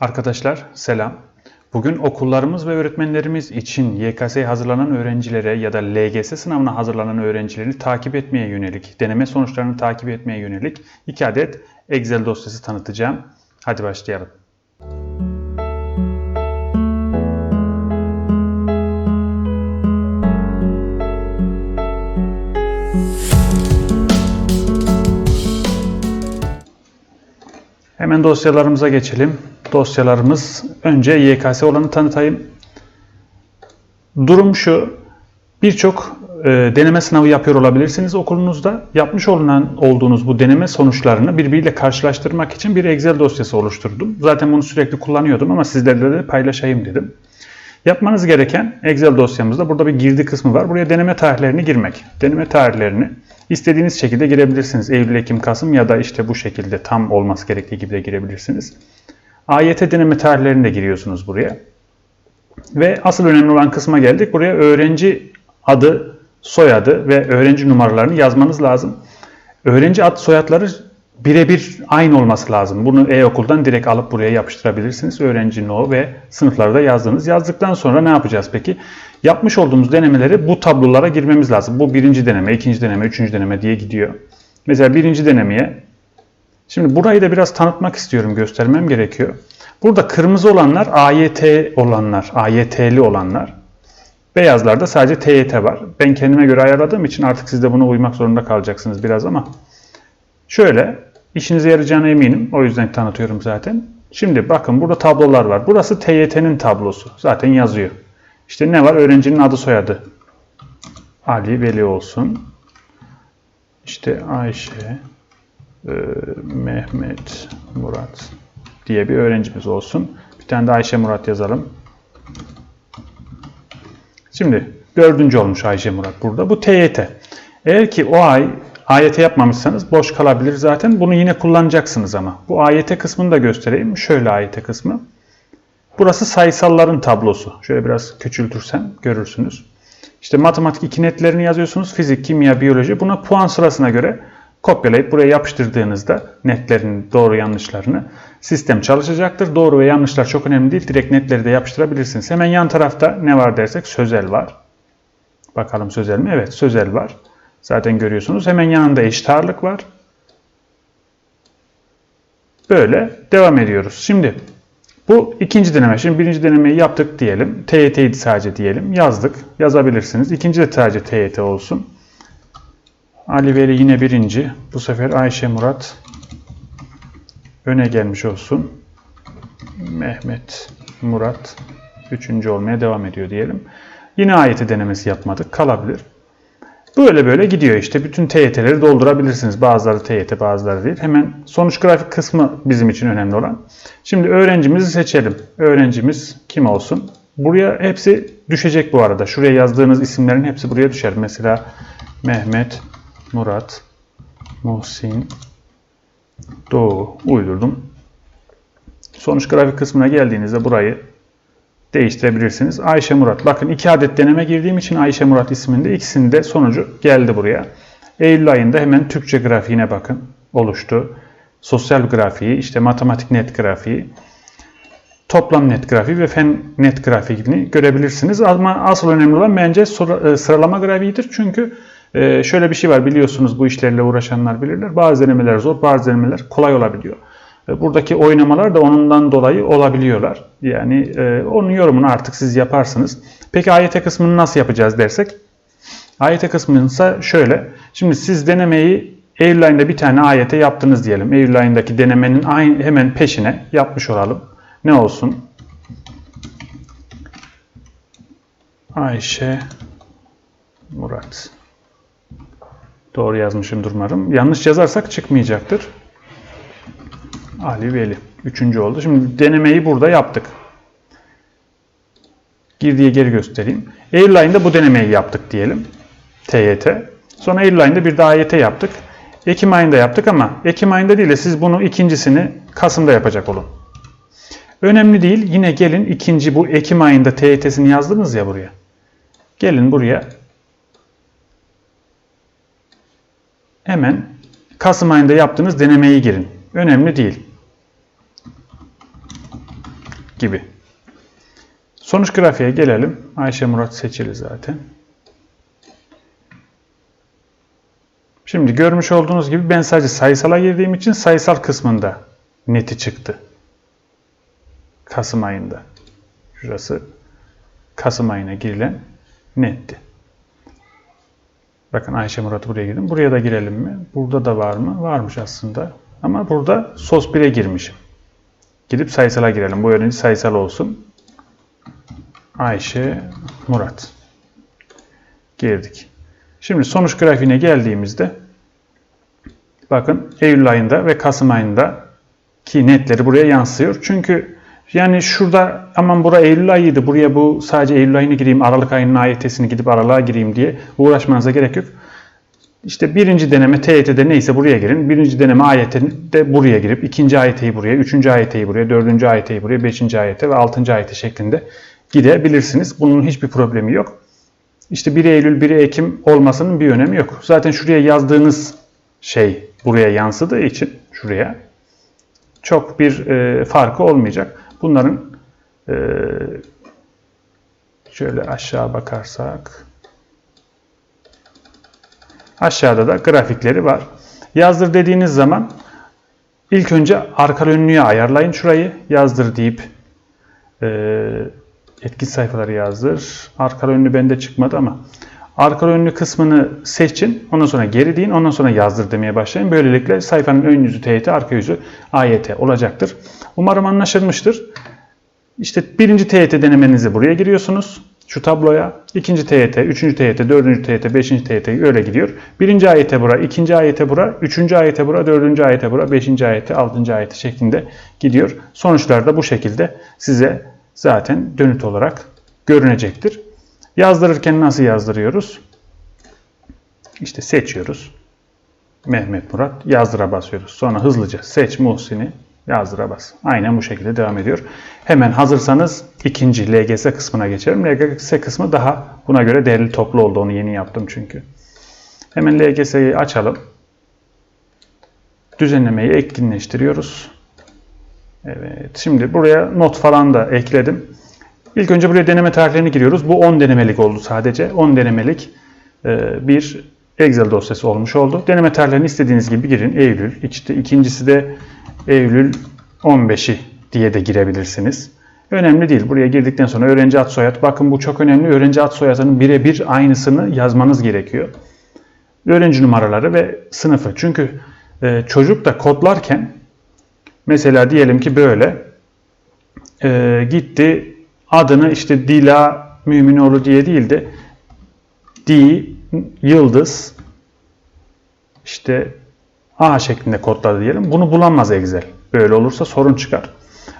Arkadaşlar selam. Bugün okullarımız ve öğretmenlerimiz için YKS'ye hazırlanan öğrencilere ya da LGS sınavına hazırlanan öğrencileri takip etmeye yönelik, deneme sonuçlarını takip etmeye yönelik iki adet Excel dosyası tanıtacağım. Hadi başlayalım. Hemen dosyalarımıza geçelim. Dosyalarımız önce YKS olanı tanıtayım. Durum şu. Birçok e, deneme sınavı yapıyor olabilirsiniz okulunuzda. Yapmış olunan olduğunuz bu deneme sonuçlarını birbiriyle karşılaştırmak için bir Excel dosyası oluşturdum. Zaten bunu sürekli kullanıyordum ama sizlerle de paylaşayım dedim. Yapmanız gereken Excel dosyamızda burada bir girdi kısmı var. Buraya deneme tarihlerini girmek. Deneme tarihlerini istediğiniz şekilde girebilirsiniz. Eylül, Ekim, Kasım ya da işte bu şekilde tam olması gerektiği gibi de girebilirsiniz. AYT deneme tarihlerini de giriyorsunuz buraya. Ve asıl önemli olan kısma geldik. Buraya öğrenci adı, soyadı ve öğrenci numaralarını yazmanız lazım. Öğrenci ad soyadları birebir aynı olması lazım. Bunu e-okuldan direkt alıp buraya yapıştırabilirsiniz. Öğrenci no ve sınıfları da yazdınız. Yazdıktan sonra ne yapacağız peki? Yapmış olduğumuz denemeleri bu tablolara girmemiz lazım. Bu birinci deneme, ikinci deneme, üçüncü deneme diye gidiyor. Mesela birinci denemeye Şimdi burayı da biraz tanıtmak istiyorum, göstermem gerekiyor. Burada kırmızı olanlar AYT olanlar, AYT'li olanlar. Beyazlarda sadece TYT var. Ben kendime göre ayarladığım için artık siz de buna uymak zorunda kalacaksınız biraz ama. Şöyle, işinize yarayacağına eminim. O yüzden tanıtıyorum zaten. Şimdi bakın burada tablolar var. Burası TYT'nin tablosu. Zaten yazıyor. İşte ne var? Öğrencinin adı soyadı. Ali Veli olsun. İşte Ayşe, e, Mehmet Murat diye bir öğrencimiz olsun. Bir tane de Ayşe Murat yazalım. Şimdi dördüncü olmuş Ayşe Murat burada. Bu TYT. Eğer ki o ay AYT yapmamışsanız boş kalabilir zaten. Bunu yine kullanacaksınız ama. Bu AYT kısmını da göstereyim. Şöyle AYT kısmı. Burası sayısalların tablosu. Şöyle biraz küçültürsem görürsünüz. İşte matematik iki netlerini yazıyorsunuz. Fizik, kimya, biyoloji. Buna puan sırasına göre kopyalayıp buraya yapıştırdığınızda netlerin doğru yanlışlarını sistem çalışacaktır. Doğru ve yanlışlar çok önemli değil. Direkt netleri de yapıştırabilirsiniz. Hemen yan tarafta ne var dersek sözel var. Bakalım sözel mi? Evet sözel var. Zaten görüyorsunuz. Hemen yanında eşit ağırlık var. Böyle devam ediyoruz. Şimdi bu ikinci deneme. Şimdi birinci denemeyi yaptık diyelim. TYT'ydi sadece diyelim. Yazdık. Yazabilirsiniz. İkinci de sadece TYT olsun. Ali Veli yine birinci. Bu sefer Ayşe Murat öne gelmiş olsun. Mehmet Murat üçüncü olmaya devam ediyor diyelim. Yine ayeti denemesi yapmadık. Kalabilir. Böyle böyle gidiyor işte. Bütün TYT'leri doldurabilirsiniz. Bazıları TYT bazıları değil. Hemen sonuç grafik kısmı bizim için önemli olan. Şimdi öğrencimizi seçelim. Öğrencimiz kim olsun? Buraya hepsi düşecek bu arada. Şuraya yazdığınız isimlerin hepsi buraya düşer. Mesela Mehmet Murat, Muhsin, Doğu uydurdum. Sonuç grafik kısmına geldiğinizde burayı değiştirebilirsiniz. Ayşe Murat. Bakın iki adet deneme girdiğim için Ayşe Murat isminde ikisinde sonucu geldi buraya. Eylül ayında hemen Türkçe grafiğine bakın. Oluştu. Sosyal grafiği, işte matematik net grafiği, toplam net grafiği ve fen net grafiğini görebilirsiniz. Ama asıl önemli olan bence sıralama grafiğidir. Çünkü ee, şöyle bir şey var biliyorsunuz bu işlerle uğraşanlar bilirler. Bazı denemeler zor, bazı denemeler kolay olabiliyor. Ee, buradaki oynamalar da onundan dolayı olabiliyorlar. Yani e, onun yorumunu artık siz yaparsınız. Peki AYT kısmını nasıl yapacağız dersek? AYT kısmını ise şöyle. Şimdi siz denemeyi Eylül bir tane AYT yaptınız diyelim. Eylül denemenin hemen peşine yapmış olalım. Ne olsun? Ayşe Murat. Doğru yazmışımdır umarım. Yanlış yazarsak çıkmayacaktır. Ali Veli. Üçüncü oldu. Şimdi denemeyi burada yaptık. Girdiye geri göstereyim. Ayında bu denemeyi yaptık diyelim. TYT. Sonra ayında bir daha AYT yaptık. Ekim ayında yaptık ama Ekim ayında değil de siz bunu ikincisini Kasım'da yapacak olun. Önemli değil. Yine gelin ikinci bu Ekim ayında TYT'sini yazdınız ya buraya. Gelin buraya hemen Kasım ayında yaptığınız denemeyi girin. Önemli değil. gibi. Sonuç grafiğe gelelim. Ayşe Murat seçili zaten. Şimdi görmüş olduğunuz gibi ben sadece sayısala girdiğim için sayısal kısmında neti çıktı. Kasım ayında. Şurası Kasım ayına girilen netti. Bakın Ayşe Murat buraya girdim. Buraya da girelim mi? Burada da var mı? Varmış aslında. Ama burada sos 1'e girmişim. Gidip sayısala girelim. Bu öğrenci sayısal olsun. Ayşe Murat. Girdik. Şimdi sonuç grafiğine geldiğimizde bakın Eylül ayında ve Kasım ayında ki netleri buraya yansıyor. Çünkü yani şurada aman bura Eylül ayıydı. Buraya bu sadece Eylül ayını gireyim, Aralık ayının AYT'sini gidip aralığa gireyim diye uğraşmanıza gerek yok. İşte birinci deneme TYT'de neyse buraya girin. Birinci deneme AYT'de buraya girip ikinci AYT'yi buraya, üçüncü AYT'yi buraya, dördüncü AYT'yi buraya, beşinci AYT ve altıncı AYT şeklinde gidebilirsiniz. Bunun hiçbir problemi yok. İşte 1 Eylül, 1 Ekim olmasının bir önemi yok. Zaten şuraya yazdığınız şey buraya yansıdığı için şuraya çok bir e, farkı olmayacak. Bunların e, şöyle aşağı bakarsak aşağıda da grafikleri var. Yazdır dediğiniz zaman ilk önce arka önlüğe ayarlayın şurayı. Yazdır deyip e, etkin sayfaları yazdır. Arka önlü bende çıkmadı ama arka önlü kısmını seçin. Ondan sonra geri deyin. Ondan sonra yazdır demeye başlayın. Böylelikle sayfanın ön yüzü TYT, arka yüzü AYT olacaktır. Umarım anlaşılmıştır. İşte birinci TYT denemenizi buraya giriyorsunuz. Şu tabloya. ikinci TYT, üçüncü TYT, dördüncü TYT, beşinci TYT öyle gidiyor. Birinci AYT bura, ikinci AYT bura, üçüncü AYT bura, dördüncü AYT bura, beşinci AYT, altıncı AYT şeklinde gidiyor. Sonuçlar da bu şekilde size zaten dönüt olarak görünecektir. Yazdırırken nasıl yazdırıyoruz? İşte seçiyoruz. Mehmet Murat yazdıra basıyoruz. Sonra hızlıca seç Muhsin'i yazdıra bas. Aynen bu şekilde devam ediyor. Hemen hazırsanız ikinci LGS kısmına geçelim. LGS kısmı daha buna göre değerli toplu oldu. Onu yeni yaptım çünkü. Hemen LGS'yi açalım. Düzenlemeyi etkinleştiriyoruz. Evet. Şimdi buraya not falan da ekledim. İlk önce buraya deneme tarihlerini giriyoruz. Bu 10 denemelik oldu sadece. 10 denemelik e, bir Excel dosyası olmuş oldu. Deneme tarihlerini istediğiniz gibi girin. Eylül. İşte ikincisi de Eylül 15'i diye de girebilirsiniz. Önemli değil. Buraya girdikten sonra öğrenci ad soyad. Bakın bu çok önemli. Öğrenci ad soyadının birebir aynısını yazmanız gerekiyor. Öğrenci numaraları ve sınıfı. Çünkü e, çocuk da kodlarken mesela diyelim ki böyle e, gitti adını işte Dila Müminoğlu diye değil de Di Yıldız işte A şeklinde kodladı diyelim. Bunu bulamaz Excel. Böyle olursa sorun çıkar.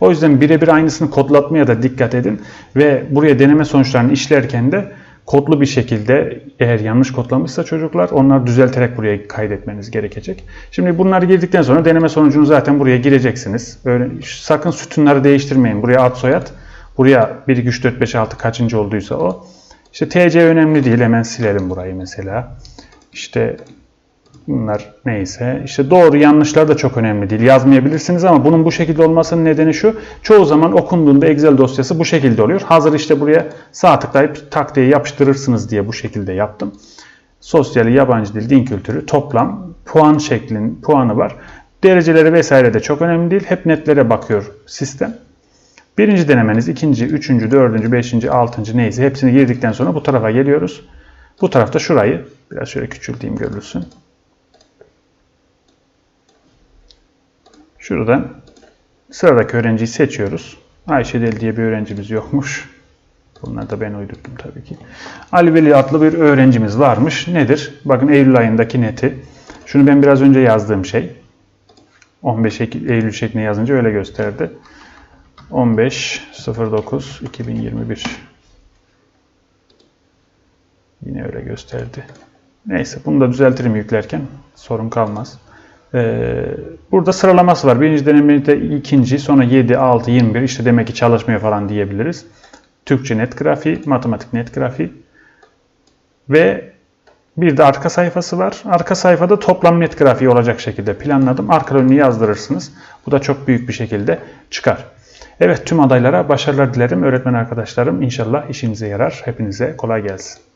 O yüzden birebir aynısını kodlatmaya da dikkat edin. Ve buraya deneme sonuçlarını işlerken de kodlu bir şekilde eğer yanlış kodlamışsa çocuklar onlar düzelterek buraya kaydetmeniz gerekecek. Şimdi bunları girdikten sonra deneme sonucunu zaten buraya gireceksiniz. Öyle, sakın sütunları değiştirmeyin. Buraya ad soyad, buraya 1, 2, 3, 4, 5, 6 kaçıncı olduysa o. İşte TC önemli değil. Hemen silelim burayı mesela. İşte Bunlar neyse. İşte doğru yanlışlar da çok önemli değil. Yazmayabilirsiniz ama bunun bu şekilde olmasının nedeni şu. Çoğu zaman okunduğunda Excel dosyası bu şekilde oluyor. Hazır işte buraya sağ tıklayıp tak diye yapıştırırsınız diye bu şekilde yaptım. Sosyali, yabancı dil, din kültürü, toplam, puan şeklin puanı var. Dereceleri vesaire de çok önemli değil. Hep netlere bakıyor sistem. Birinci denemeniz, ikinci, üçüncü, dördüncü, beşinci, altıncı neyse hepsini girdikten sonra bu tarafa geliyoruz. Bu tarafta şurayı biraz şöyle küçülteyim görülsün. Şuradan sıradaki öğrenciyi seçiyoruz. Ayşe Del diye bir öğrencimiz yokmuş. Bunları da ben uydurdum tabii ki. Ali Veli adlı bir öğrencimiz varmış. Nedir? Bakın Eylül ayındaki neti. Şunu ben biraz önce yazdığım şey. 15 Eylül şeklinde yazınca öyle gösterdi. 15.09.2021 Yine öyle gösterdi. Neyse bunu da düzeltirim yüklerken. Sorun kalmaz. Ee, burada sıralaması var. Birinci denemede ikinci, sonra 7, 6, 21 işte demek ki çalışmıyor falan diyebiliriz. Türkçe net grafiği, matematik net grafiği ve bir de arka sayfası var. Arka sayfada toplam net grafiği olacak şekilde planladım. Arka önünü yazdırırsınız. Bu da çok büyük bir şekilde çıkar. Evet tüm adaylara başarılar dilerim. Öğretmen arkadaşlarım inşallah işinize yarar. Hepinize kolay gelsin.